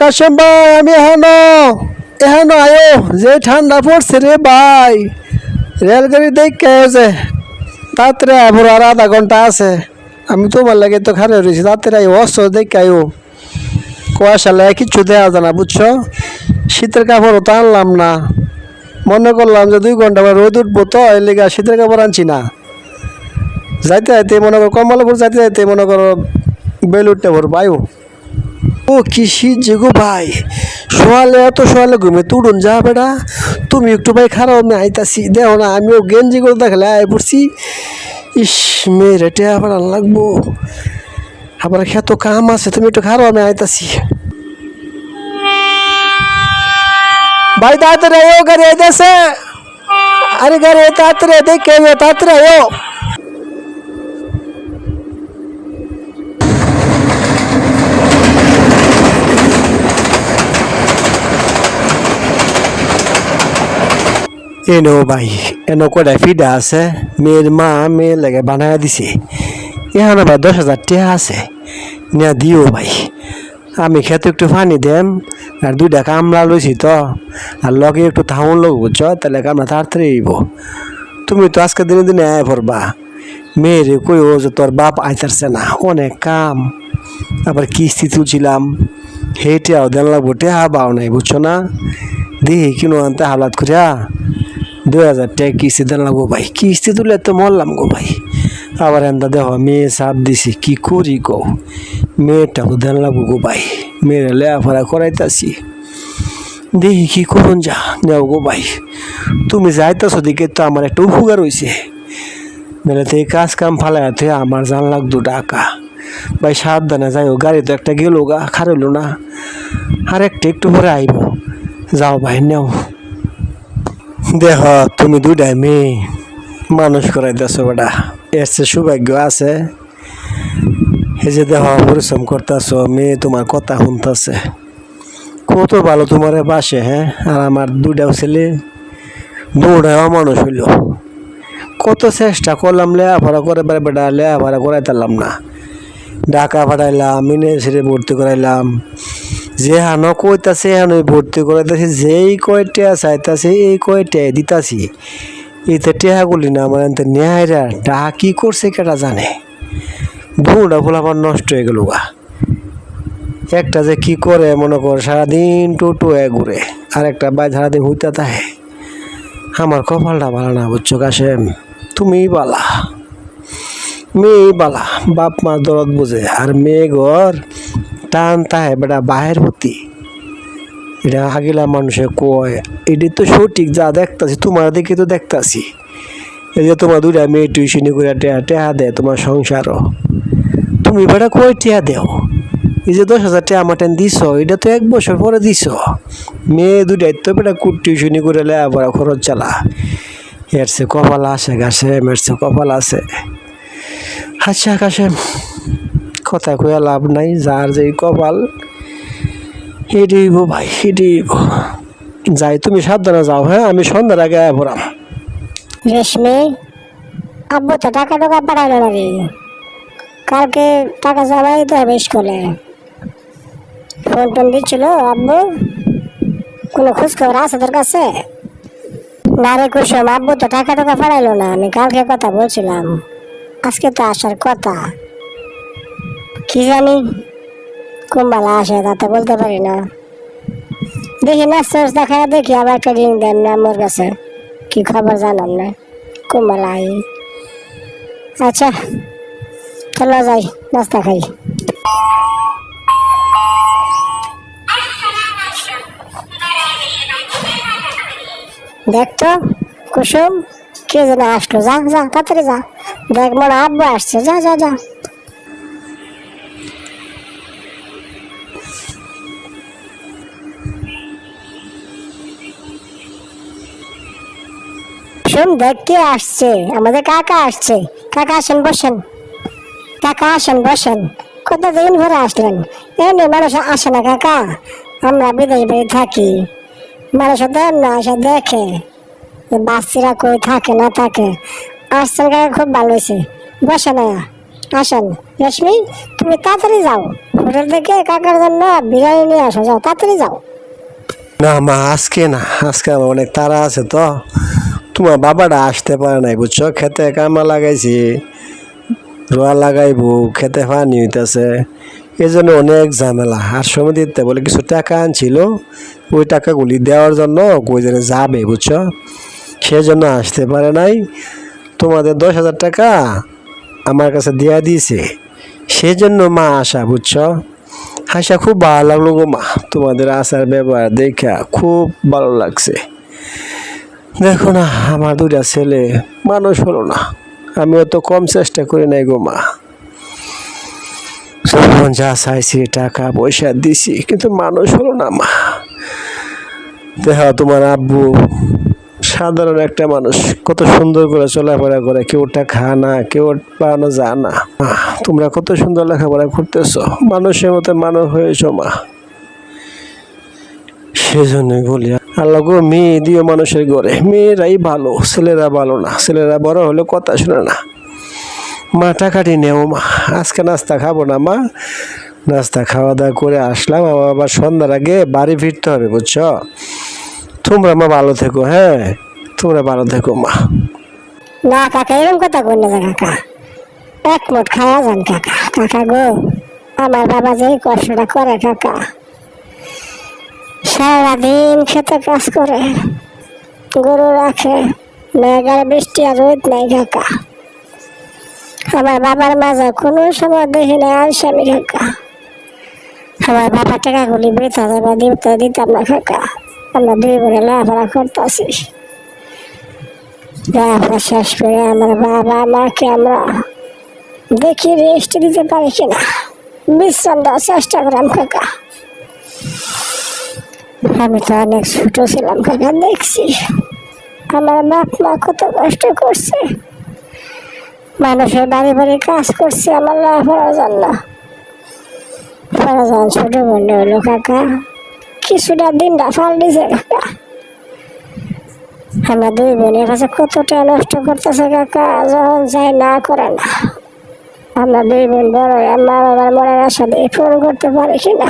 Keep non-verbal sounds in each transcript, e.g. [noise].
কাশেম ভাই, আমি এখানো এখানো আয়ো, যে ঠান্ডা পড়ছে রে ভাই। রেলগাড়ি দেখে যে, তাড়াতাড়ি আবার আর আধা ঘণ্টা আছে। আমি তোমার লাগে তো খারে রয়েছি, তাড়াতাড়ি আয়ো অস্ত্র দেখে আয়ো। কুয়াশা লাগে, কিচ্ছু দেওয়া যায় না, বুঝছ? শীতের কাপড়ও তো আনলাম না। মনে করলাম যে দুই ঘণ্টা পর রোদ উঠবো তো, এর লেগে শীতের কাপড় আনছি না। যাইতে যাইতে মনে করো, কমলাপুর যাইতে যাইতে মনে করো বেলুটটা ভর বায়ু ও কি শীত যে গো ভাই? সোয়ালে এত সোয়ালে ঘুমে তুড়ুন যা বেটা তুমি একটু ভাই খারাপ আমি আইতাছি। দেখো না, আমিও গেঞ্জি করে দেখালে আয় পড়ছি। ইস, মেয়ের এটা আবার লাগবো। আবার খেত কাম আছে, তুমি একটু খারাপ আমি আইতাছি। ভাই, তাড়াতাড়ি আয়ো, গাড়ি আইতাছে। আরে গাড়ি, তাড়াতাড়ি দেখে তাড়াতাড়ি আয়ো। এনো ভাই এনো কটা ফিডা আছে মেয়ের মা মেয়ের লাগে বানায় দিছে এখানে ভাই দশ হাজার টাকা আছে নিয়ে দিও ভাই আমি খেতে একটু পানি দেম আর দুইটা কামলা লইছি তো আর লগে একটু থাউন লোক বুঝছ তাহলে কামলা তাড়াতাড়ি আইব তুমি তো আজকে দিনে দিনে আয় পড়বা মেয়েরে কই ও যে তোর বাপ আইতারছে না অনেক কাম আবার কিস্তি তুলছিলাম হেঁটেও দেন লাগবো টেহা বাও নাই বুঝছ না দেখি কিনো আনতে হালাত করিয়া দুই হাজার টাকা কিস্তি দেন লাগবো ভাই। কিস্তি তুলে তো মরলাম গো ভাই। আবার এন্দা দেখ মেয়ে সাপ দিছি, কি করি গো? মেয়েটা তো লাগবো গো ভাই। মেয়েরা লেয়াফারা করাইতাছি। দেখি কি করুন যা যাও গো ভাই। তুমি যাইতাছো দিকে তো আমার একটা উপকার হয়েছে নাহলে তো এই কাজ কাম ফালাই হাতে আমার জান লাগতো টাকা। ভাই সাবধানে যাইও, গাড়ি তো একটা গেল গা খারইল না। আর একটা একটু পরে আইব। যাও ভাই, নেও। দেহ, তুমি দুইটাই মেয়ে মানুষ করাইতেছ বেটা। এর চেয়ে সৌভাগ্য আছে এই যে দেহ পরিশ্রম করতেছ, মেয়ে তোমার কথা শুনতেছে। কত ভালো তোমার বাসে হ্যাঁ? আর আমার দুইটাও ছেলে দুটাও মানুষ হইল। কত চেষ্টা করলাম লেয়াফাড়া করে বেড়া বেটা লেয়াফাড়া করাইতাম না। ঢাকা পাঠাইলাম ইউনিভার্সিটি ভর্তি করাইলাম যে হান কইতাছে হান ভর্তি করাইতেছে, যেই কয়টা চাইতাছে এই কয়টা দিতাছি। এতে টেহাগুলি না আমার এতে নেহাইরা ডা কি করছে কেটা জানে। দুটা ফুল আমার নষ্ট হয়ে গেল গা। একটা যে কি করে, মনে কর সারাদিন টোটো ঘুরে আর একটা বাই সারাদিন হইতে থাকে আমার কপালটা ভালো না, বুঝছ কাশেম তুমি বালা। মেয়ে বালা, বাপ মা দরদ বুঝে, আর মেয়ে ঘর টান তাহে, বেটা বাহের প্রতি এটা আগিলা মানুষে কয়, এটি তো সঠিক, যা দেখতাছি, তোমার দিকে তো দেখতাছি। এই যে তোমার দুইটা মেয়ে টিউশনি করে টেহা টেহা দেয় তোমার সংসারও। তুমি বেটা কয় টেহা দেও? এই যে দশ হাজার টাকা মাটেন টেন দিছ, এটা তো এক বছর পরে দিছ। মেয়ে দুইটাই তো বেটা কুট টিউশনি করে লে আবার খরচ চালা। এর সে কপাল আসে গাছে এর সে কপাল আসে। আচ্ছা আকাশে। কথা কয়ে লাভ নাই, যার যে কপাল হেঁটেইব ভাই হেঁটেইব যাই, তুমি সাবধানে যাও হ্যাঁ? আমি সন্ধ্যার আগে আয় পড়াম। রেশমি, আব্বু তো টাকা টাকা পাঠালো না রে। কালকে টাকা জমা দিতে হবে স্কুলে। ফোন টোন দিচ্ছিল, আব্বু, কোনো খোঁজ খবর আছে তোর কাছে? না রে কুসুম, আব্বু তো টাকা টাকা পাঠাইলো না, আমি কালকে কথা বলছিলাম। আজকে তো আসার কথা। কি জানি, কোন কুম্বালা আসে তা বলতে পারি না। দেখি না সোর্স দেখা দেখি আবার একটা লিঙ্ক দেন না আমার কাছে। কি খবর জানাম না কুম্বালাই আচ্ছা চলো যাই, নাস্তা খাই। দেখতো কুসুম, কে যেন আসলো, যা যা, তাড়াতাড়ি যা। দেখ হয় আব্বু আসছে, যা যা যা। শোন দেখ কে আসছে। আমাদের কাকা আসছে। কাকা আসেন, বসেন। কাকা আসেন, বসেন। কতদিন ঘরে আসলেন? এমনি মানুষ আসে না, কাকা। আমরা বিদেশ বাড়ি থাকি। মানুষ দেন না, এসে দেখে। বাচ্চারা কই থাকে, না থাকে। আসছেন কাকা, খুব ভালো হয়েছে। বসেন না আসেন। রেশমি, তুমি তাড়াতাড়ি যাও। হোটেল থেকে কাকার জন্য বিরিয়ানি নিয়ে আসো, যাও, তাড়াতাড়ি যাও। না, মা, আজকে না, আজকে আমার অনেক তাড়া আছে তো। তোমার বাবাটা আসতে পারে নাই, বুঝছ? খেতে কামা লাগাইছি, রোয়া লাগাইবো, খেতে পানি হইতেছে। এই জন্য অনেক ঝামেলা। আর সময় দিতে বলে কিছু টাকা আনছিল, ওই টাকাগুলি দেওয়ার জন্য যেন যাবে, বুঝছ? সেজন্য আসতে পারে নাই। তোমাদের দশ হাজার টাকা আমার কাছে দেওয়া দিয়েছে। সেজন্য মা আসা, বুঝছ? হাসা খুব ভালো লাগল গো মা। তোমাদের আচার ব্যবহার দেখা খুব ভালো লাগছে। দেখো না, আমার দুটা ছেলে, মানুষ হলো না। আমি অত কম চেষ্টা করি নাই গো মা। যখন যা চাইছি, টাকা, পয়সা দিছি, কিন্তু মানুষ হলো না মা। দেখো, তোমার আব্বু সাধারণ একটা মানুষ, কত সুন্দর করে চলাফেরা করে, কেউ টাকা না কেউ পাওয়ানো যা না। তোমরা কত সুন্দর লেখাপড়া করতেছো, মানুষের মতো মানুষ হয়েছ মা। সেজন্যই বলি, আল্লাহ গো, মেয়ে দিও মানুষের ঘরে। মেয়েরাই ভালো, ছেলেরা ভালো না। ছেলেরা বড় হলে কথা শুনে না। মা, টাকাটি নেও মা। আজকে নাস্তা খাব না মা। নাস্তা খাওয়া দাওয়া করে আসলাম। আমার আবার সন্ধ্যার আগে বাড়ি ফিরতে হবে, বুঝছ? তোমরা মা ভালো থেকো হ্যাঁ? তোমরা ভালো থেকো মা। না, কাকা, এরকম কথা কই না কাকা। এক খাওয়া যান, কাকা। কাকা গো, আমার বাবা যে কষ্টটা করে, কাকা। সারাদিন খেতে কাজ করে। গরু রাখে মেঘার বৃষ্টি আর রোদ নাই কাকা আমার বাবার মাঝে কোনো সময় দেখি না আর স্বামী কাকা আমার বাবা টাকাগুলি বৃথা যাবে দিতে দিতাম না কাকা আমরা দুই বোনে লাফারা করতেছি। লেখাপড়া শেষ করে আমার বাবা, মাকে আমরা দেখি রেস্ট দিতে পারি কিনা। বিশ্রাম দেওয়ার চেষ্টা করলাম কাকা আমি তো অনেক ছোট ছিলাম কাকা দেখছি। আমার বাপ মা কত কষ্ট করছে। মানুষের বাড়ি বাড়ি কাজ করছে আমার লেখাপড়ার জন্য। যখন ছোট বোন হলো কাকা কিছুটা দিনটা ফাল দিছে কাকা আমরা দুই বোনের কাছে কতটা নষ্ট করতেছে কাকা, যখন যাই না করে না। আমরা দুই বোন বড় মা বাবার মনের আশা দিয়ে ফোন করতে পারি কিনা?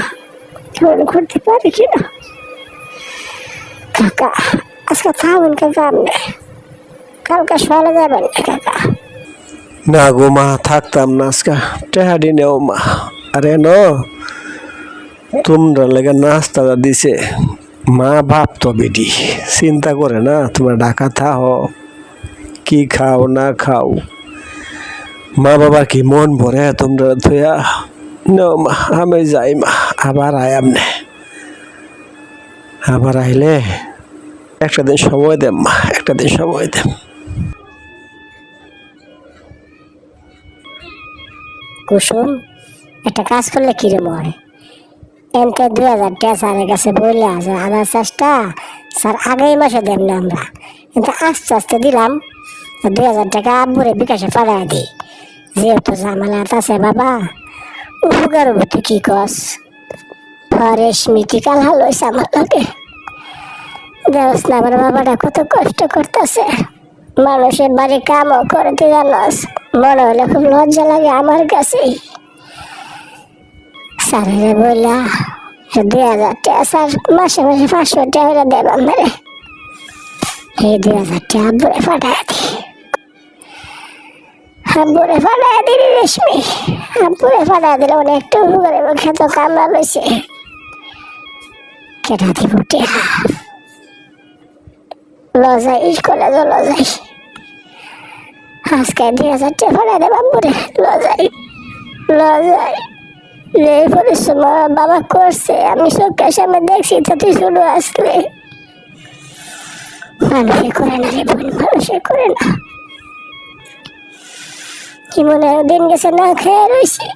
ফোন করতে পারি কিনা? কাকা, আজকে থাকুন কাকা আপনি কালকে সকালে যাবেন কাকা? না গো মা, থাকতাম না আজকে। টেহাডি নেও মা। আরে ন, তোমরা লেগে নাস্তাটা দিছে। মা বাপ তো বেটি, চিন্তা করে না, তোমরা ডাকা থাহ কি খাও, না খাও। মা বাবা কি মন ভরে তোমরা থইয়া ন মা, আমি যাই মা, আবার আয়াম নে। আবার আইলে একটা দিন সময় দেম মা, একটা দিন সময় দেম কুসুম, একটা কাজ করলে কিরম মরে এনতে দুই হাজার টাকা স্যারের কাছে বললে আছে, আধার চাষটা স্যার আগেই মাসে দেন না আমরা। কিন্তু আস্তে আস্তে দিলাম দুই হাজার টাকা আব্বুরে বিকাশে পাঠাই দিই। যেহেতু ঝামেলা আছে বাবা, উপকার কি কস? পরে স্মৃতি কাল হাল হয়েছে আমার লোকে দেওস না, আমার বাবাটা কত কষ্ট করতেছে। মানুষের বাড়ি কামও করে তুই জানাস। মনে হলে খুব লজ্জা লাগে আমার কাছেই স্যারের বললা, দুই হাজার টাকা, স্যার, মাসে মাসে পাঁচশো টাকা দেব আমারে এই দুই হাজার টাকা আব্বুরে পাঠায় দি। আব্বুরে পাঠায় দিলি রেশমি। আব্বুরে পাঠায় দিলে অনেকটা উপকার খেত কামড়া লইছে কেটা দিব টেহা। লজাই কলেজ লজাই আজকে দুই হাজার টাকা পাঠায় দেব আব্বুরে লজাই লজাই যে পরিশ্রম বাবা করছে, আমি চোখের সামনে দেখছি তো তুই শুধু আসলে। মানুষে করে না রে বোন, মানুষে করে না। কি মনে হয় দিন গেছে না খেয়ে রয়েছে?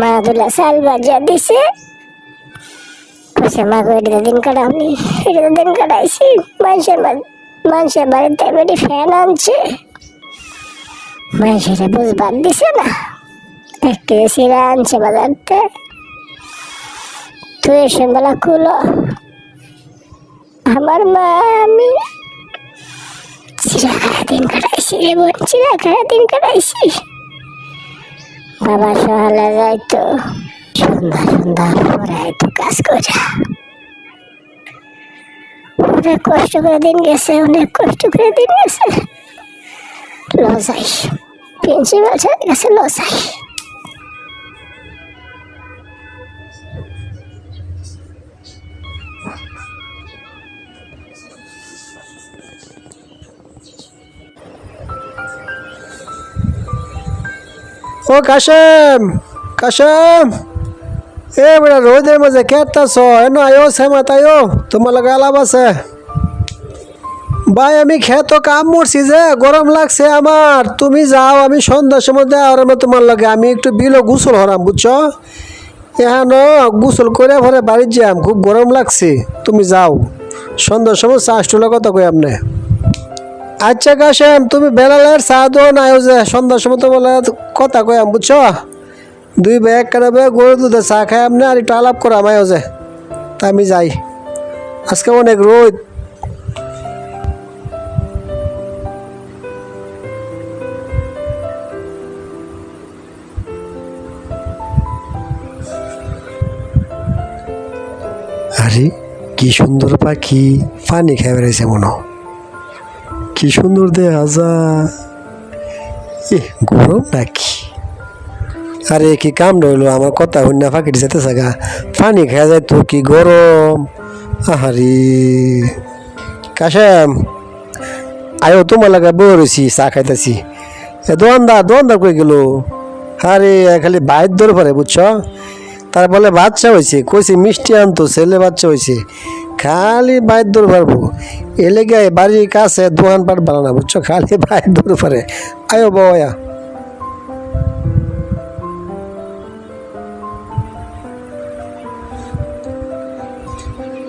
মা দুলা চাল বাজা দিছে। কইছে মা গো এটা দিন কাটাওনি এটা দিন কাটাইছি। মানুষের মানুষের বাড়িতে বেটি ফ্যান আনছে। মানুষের বুঝবার দিছে না। একটু সিরা আনছে বাজারতে। তুই সন্ধ্যাবেলা কুলো আমার মা, আমি চিরাখারা দিন কাটাইছি রে বোন চিরাখারা দিন কাটাইছি। বাবা সকালে যাইতো। সুন্দর সুন্দর পরে আইতো কাজ করে অনেক কষ্ট করে দিন গেছে, অনেক কষ্ট করে দিন গেছে। লসাই প্রিন্সিপাল স্যার গেছে লসাই ও কাশেম কাশেম। এ বেটা রোদের মাঝে খেতাছ এনো আয়ো সেমাত আয়ো। তোমার লগে আলাপ আছে। ভাই, আমি খেত কাম করছি যে, গরম লাগছে আমার। তুমি যাও, আমি সন্ধ্যার সময় আমার তোমার লগে। আমি একটু বিলো গোসল হরাম, বুঝছ? এখন গোসল করে ভরে বাড়ির যাম, খুব গরম লাগছে। তুমি যাও। সন্ধ্যার সময় চাষটুলা কথা কই আপনি আচ্ছা কাশেম, তুমি বেলালের চা দো না যে। সন্ধ্যার সময় তো বলে কথা কয়াম বুঝছ? দুই ব্যাগ কাটাবে গরু দুধে চা খাই আপনি আর একটু আলাপ করাম আয়ো যে। তা আমি যাই। আজকে অনেক রোদ। আরে, কি সুন্দর পাখি। পানি খাই বেড়াইছে মনে। কি সুন্দর দেখা যায়। এ গরম নাকি? আরে কি কাম রইল? আমার কথা হইনা ফাঁকি যেতে থাকা পানি খাওয়া যায় তো কি গরম। আহারি। কাশেম, আয়ো তোমার লাগা বই রয়েছি চা খাইতেছি। এ দোয়ানদার দোয়ানদার কই গেল? আরে খালি বাইর ধরে পারে বুঝছ? তার বলে বাচ্চা হয়েছে কইছে মিষ্টি আনতো, ছেলে বাচ্চা হয়েছে খালি বাইর দৌড় পারব এলে গায়ে বাড়ির কাছে দোকান পাট বানানা, বুঝছ? খালি বাইর দৌড় পারে আয়ো। বয়া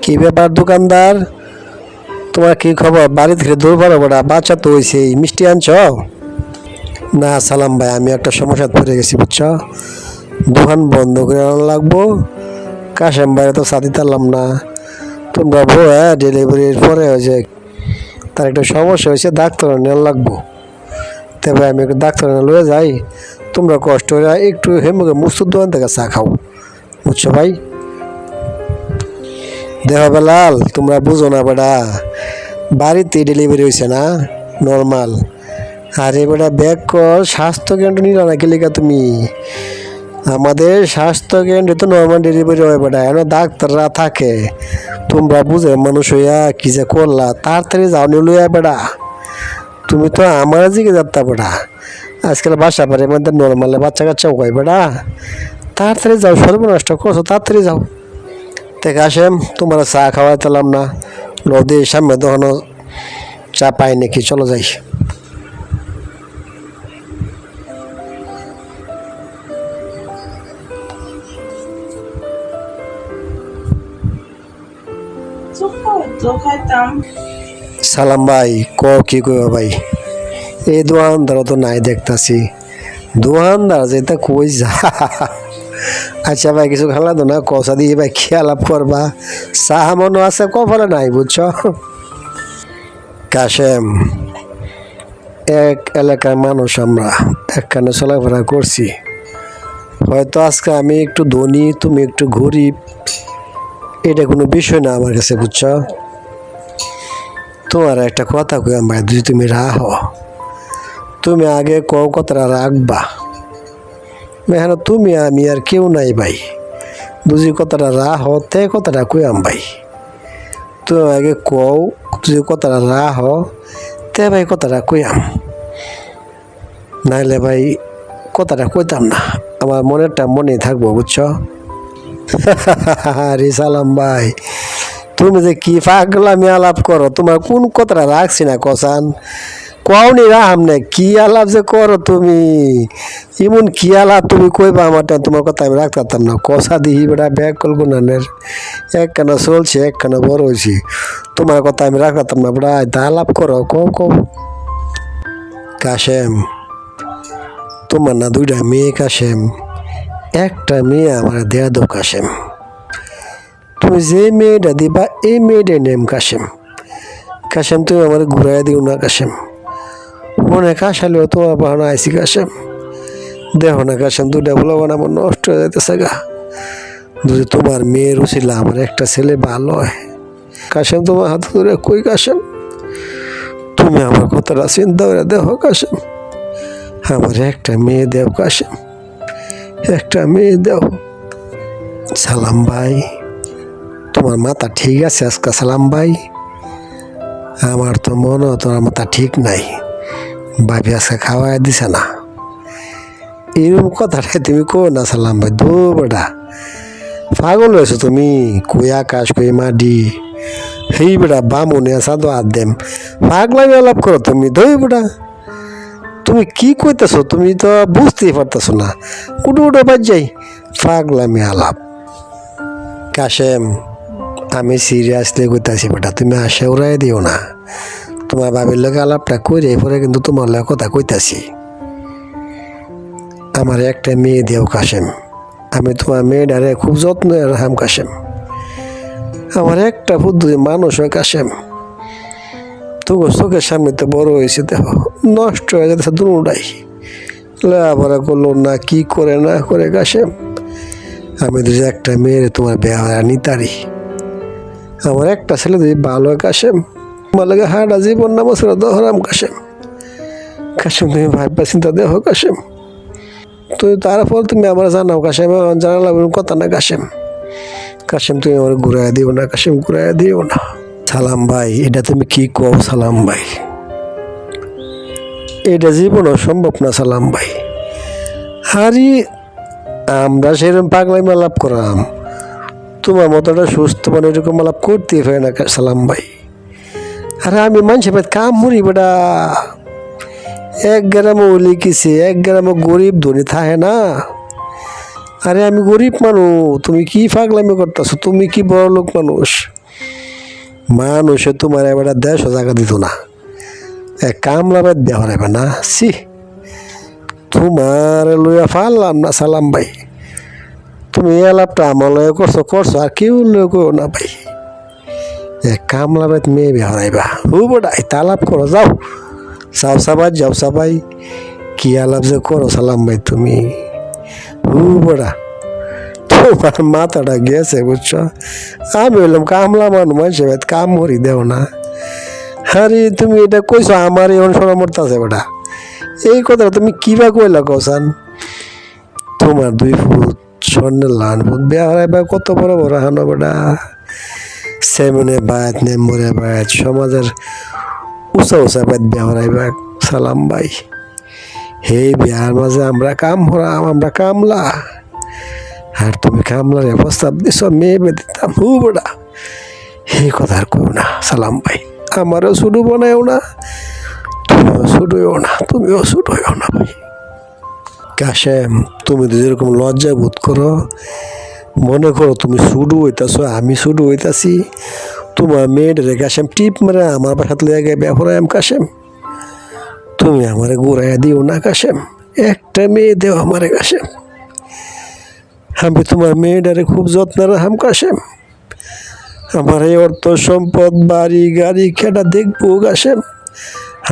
কি ব্যাপার দোকানদার? তোমার কি খবর? বাড়ি থেকে দৌড় পারো বড়া বাচ্চা তো হয়েছে মিষ্টি আনছ? না, সালাম ভাই, আমি একটা সমস্যা পড়ে গেছি, বুঝছ? দোকান বন্ধ করে লাগবো। কাশেম বাইরে তো সাথে তারলাম না। তোমরা বউ হ্যাঁ ডেলিভারির পরে হয়েছে তার একটা সমস্যা হয়েছে ডাক্তার নেওয়া লাগবো। তবে আমি একটু ডাক্তার লয়ে যাই। তোমরা কষ্ট একটু হেমুকে মুস্তুর দোকান থেকে চা খাও, বুঝছ ভাই? দেহ বেলাল, তোমরা বুঝো না বেটা। বাড়িতে ডেলিভারি হয়েছে না? নর্মাল আরে বেটা, ব্যাগ কর, স্বাস্থ্য কেন্দ্র নিলা না কেলিকা তুমি? আমাদের স্বাস্থ্য কেন্দ্রে তো নর্মাল ডেলিভারি হয় বেটা, এন ডাক্তাররা থাকে। তোমরা বুঝে মানুষ হইয়া কি যে করলা, তাড়াতাড়ি যাও নি লইয়া বেটা। তুমি তো আমার দিকে যাত্রা বেটা। আজকাল বাসা পারে মধ্যে নর্মালে বাচ্চা কাচ্চা হয় বেটা। তাড়াতাড়ি যাও সর্বনষ্ট করছ, তাড়াতাড়ি যাও। থেকে আসেম তোমার চা খাওয়াইতেলাম না। নদীর সামনে তখন চা পাই নাকি চলো যাই। সালাম ভাই ক কি কইবা ভাই? এই দোকানদার তো নাই দেখতাছি। দোকানদার যেটা কই যা [laughs] আচ্ছা ভাই, কিছু খালা তো না কষা দিয়ে ভাই খেয়াল আপ করবা। সাহা মনে আছে ক কপালে নাই, বুঝছ? কাশেম, এক এলাকার মানুষ আমরা, একখানে চলাফেরা করছি। হয়তো আজকে আমি একটু ধনী, তুমি একটু গরিব, এটা কোনো বিষয় না আমার কাছে, বুঝছ? তোমার একটা কথা কই ভাই, যদি তুমি রাহ, তুমি আগে ক কথাটা রাখবা। এখন তুমি আমি আর কেউ নাই ভাই। বুঝি কথাটা রাহ তে কথাটা কইয়াম ভাই। তুমি আগে কও যদি কথাটা রাহ তে ভাই কথাটা কইয়াম। নাইলে ভাই কথাটা কইতাম না, আমার মনেরটা মনে থাকব, বুঝছ? [laughs] আরে সালাম ভাই, তুমি যে কি পাগলামি আলাপ করো, তোমার কোন কথাটা রাখছি না কসান? কওনি রাহাম নে কি আলাপ যে করো তুমি? ইমন, কি আলাপ তুমি কইবা আমারটা? তোমার কথা আমি রাখতে পারতাম না। কষা দিহি বেটা, ব্যাগ কল গুনানের, একখানা চলছে, একখানা বড় হয়েছি তোমার কথা আমি রাখতে পারতাম না, বেটা তা আলাপ করো, কও কও। কাশেম, তোমার না দুইটা মেয়ে কাশেম, একটা মেয়ে আমার দেয়া দো কাশেম। তুমি যে মেয়েটা দিবা, এই মেয়েটার নেম কাশেম। কাশেম, তুমি আমার ঘুরাই দিও না কাশেম। মনে কাশালেও তোমার বাহানা আইসি কাশেম। দেহ না কাশেম দুটা বলো আমার নষ্ট হয়ে যাইতেছে গা। যদি তোমার মেয়ের ছিল আমার একটা ছেলে ভালো হয়। কাশেম, তোমার হাতে ধরে কই কাশেম? তুমি আমার কথাটা চিন্তা করে দেহ কাশেম। আমার একটা মেয়ে দেও কাশেম। একটা মেয়ে দেও। সালাম ভাই, তোমার মাথা ঠিক আছে আজকে? সালাম ভাই, আমার তো মনে তোমার মাথা ঠিক নাই। ভাবি আজকে খাওয়াই দিছে না। এরকম কথাটাই তুমি কো না, সালাম ভাই। দো বেটা। পাগল হয়েছো তুমি। কই আকাশ, কই মাটি। হেই বেটা, বামুনে সাদো হাত দেম। পাগলামি আলাপ করো তুমি। দই বেটা। তুমি কি কইতেছো? তুমি তো বুঝতেই পারতেছো না। কুটু কুটু বাদ যাই। পাগলামি আলাপ। কাশেম, আমি সিরিয়াসলি কইতাছি বেটা। তুমি আশা উড়াই দিও না। তোমার বাবির লোক আলাপটা করে পরে কিন্তু তোমার লোক কথা কইতাছি। আমার একটা মেয়ে দেও কাশেম। আমি তোমার মেয়েটারে খুব যত্ন হাম কাশেম। আমার একটা পদ্ধতি মানুষ হয় কাশেম। তবু চোখের সামনে তো বড় হয়েছে, দেখো, নষ্ট হয়ে যাচ্ছে দুটাই। লেখাপড়া করল না, কি করে না করে কাশেম। আমি যদি একটা মেয়ের তোমার বেহারা নিতারি, আমার একটা ছেলে যদি ভালো কাশেম লাগে হাঁটা জীবন নাম ছিল দহরাম কাশেম। কাশেম, তুমি ভাববা, চিন্তা দেখো কাশেম। তো তারপর তুমি আমার জানাও কাশেম জানালাম এরকম কথা না কাশেম। কাশেম, তুমি আমার ঘুরাই দিও না, কাশেম ঘুরাই দিও না। সালাম ভাই, এটা তুমি কি কও সালাম ভাই? এটা জীবনও সম্ভব না সালাম ভাই। হারি, আমরা সেরকম পাগলাই মালাপ করাম। তোমার মতোটা সুস্থ মানে এরকম মালাপ করতেই পারে না সালাম ভাই। আরে আমি মানুষের ভাই কাম মরি বেটা। এক গ্রামে লিখেছে এক গ্রামে গরিব ধনী থাকে না। আরে আমি গরিব মানুষ, তুমি কি পাগলামি করতেছো? তুমি কি বড় লোক মানুষ? মানুষে তোমার এবার দেড়শো টাকা দিত না। এক কামলা বাদ দেওয়া হবে না। সি তোমার লইয়া ফাললাম না সালাম ভাই। তুমি এই আলাপটা আমার লয়ে করছ করছ আর কেউ লয়ে করো না ভাই। কামলা বাদ মেয়ে বিয়া হরাইবা। ও বড়াই তালাপ করো, যাও। যাও সাবাই যাও সাবাই। কি আলাপ যে করো, সালাম ভাই তুমি। ও বড়া, তোমার মাথাটা গেছে, বুঝছ? আমি বললাম কামলা মানুষ মানুষের ভাই কাম করি, দেও না। আরে, তুমি এটা কইছো আমার এখন শোনা মরতাছে বেটা এই কথা তুমি কিবা কইলা কসান তোমার দুই ফুট স্বর্ণের লান ফুট, বিয়া হরাই বা কত বড় বড় হানো বেটা সেমনে বায়াত নেমরে বায়াত। সমাজের উঁচা উঁচা বাদ বিয়া হরাই বা সালাম ভাই। হে বিয়ার মাঝে আমরা কাম হরাম আমরা কামলা। আর তুমি কামলার প্রস্তাব দিছ, মেয়ে বেদিতাম হু বেটা এই কথা আর কেউ না, সালাম ভাই। আমারও শুধু বানায়ও না, তুমিও শুধুও না, তুমিও শুধুও না ভাই। কাশেম, তুমি তো যেরকম লজ্জা বোধ করো মনে করো তুমি শুধু হইতাছো, আমি শুধু হইতাছি। তোমার মেয়ের মেয়েটারে কাশেম টিপ মারে আমার বাসাত লইয়া গে ব্যাপারে আম কাশেম তুমি আমারে ঘুরাইয়া দিও না কাশেম একটা মেয়ে দেও আমারে কাশেম আমি তোমার মেয়েটারে খুব যত্ন রাখাম কাশেম আমার এই অর্থ সম্পদ, বাড়ি, গাড়ি, খেটা দেখব কাশেম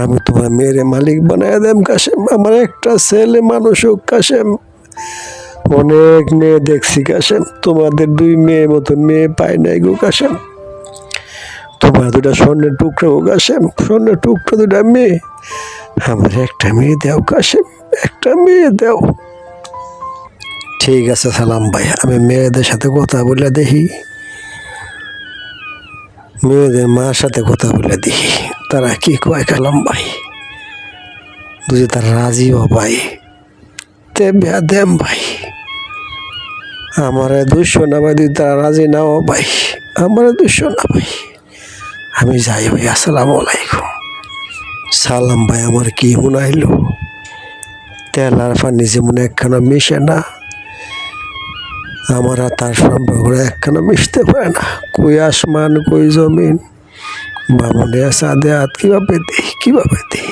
আমি তোমার মেয়েরে মালিক বানায় দেম কাশেম আমার একটা ছেলে মানুষ হোক কাশেম অনেক মেয়ে দেখছি কাশেম। তোমাদের দুই মেয়ে মতন মেয়ে পায় নাই গো কাশেম। তোমার দুটা স্বর্ণের টুকরো হোক কাশেম। স্বর্ণের টুকরো দুটা মেয়ে। আমার একটা মেয়ে দেও কাশেম, একটা মেয়ে দেও। ঠিক আছে সালাম ভাই, আমি মেয়েদের সাথে কথা বলে দেখি। মেয়েদের মার সাথে কথা বলে দেখি। তারা কি কয় কালাম ভাই? বুঝি তারা রাজি হ ভাই। তে বিয়া দেম ভাই। আমার দুশো না ভাই যদি তারা রাজি না ও ভাই, আমার দুশো না ভাই আমি যাই ভাই, আসসালামু আলাইকুম। সালাম ভাই, আমার কি শুনাইলো তেল আর পানি যেমন একখানা মিশে না, আমার আর তার সম্পর্ক একখানা মিশতে পারে না। কই আসমান, কই জমিন, বামনে সাদে হাত কীভাবে দিই কীভাবে দিই?